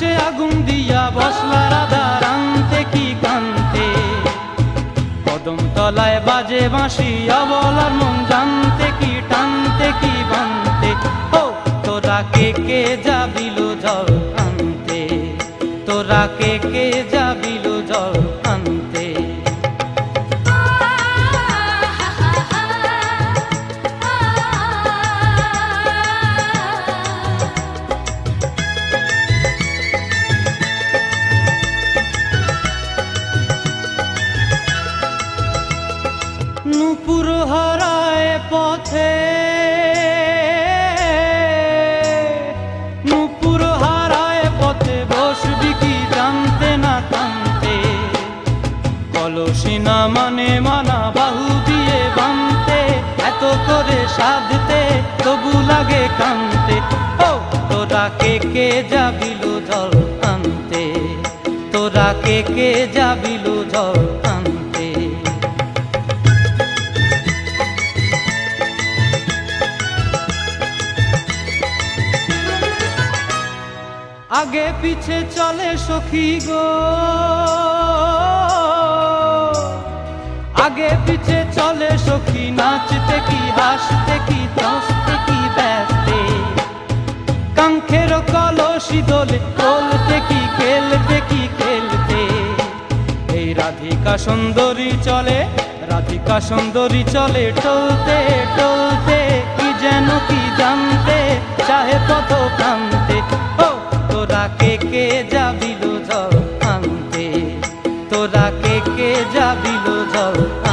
কাষ্টে আগুন দিয়া বসলা রাধা রানতে কি কান্তে? কদম তলায় বাজে বাঁশি অবলার মন জানতে কি, টানতে কি বানতে? ও, তোরা কে কে যাবিল জল আনতে? তোরা কে কে যাবিল জল কলসি না মানে মানা বাহু দিয়ে বানতে, এত করে সাধতে তবু লাগে কানতে। ও, তোরা কে কে যাবিল জল আনতে তোরা কে কে যাবিল আনতে আগে পিছে চলে সখী গো। আগে পিছে চলে সখী, নাচতে কি, হাসতে কি দশতে কি, ব্যস্তে। কাঙ্ক্ষের কলসি দোলে বলতে কি, খেলতে কি, খেলতে। এই রাধিকা সুন্দরী চলে, রাধিকা সুন্দরী চলে, টলতে টলতে, কি যেন কি জানতে, চাহে পথ প্রান্তে। ও, তোরা কে কে যাবিল যাবিল আনতে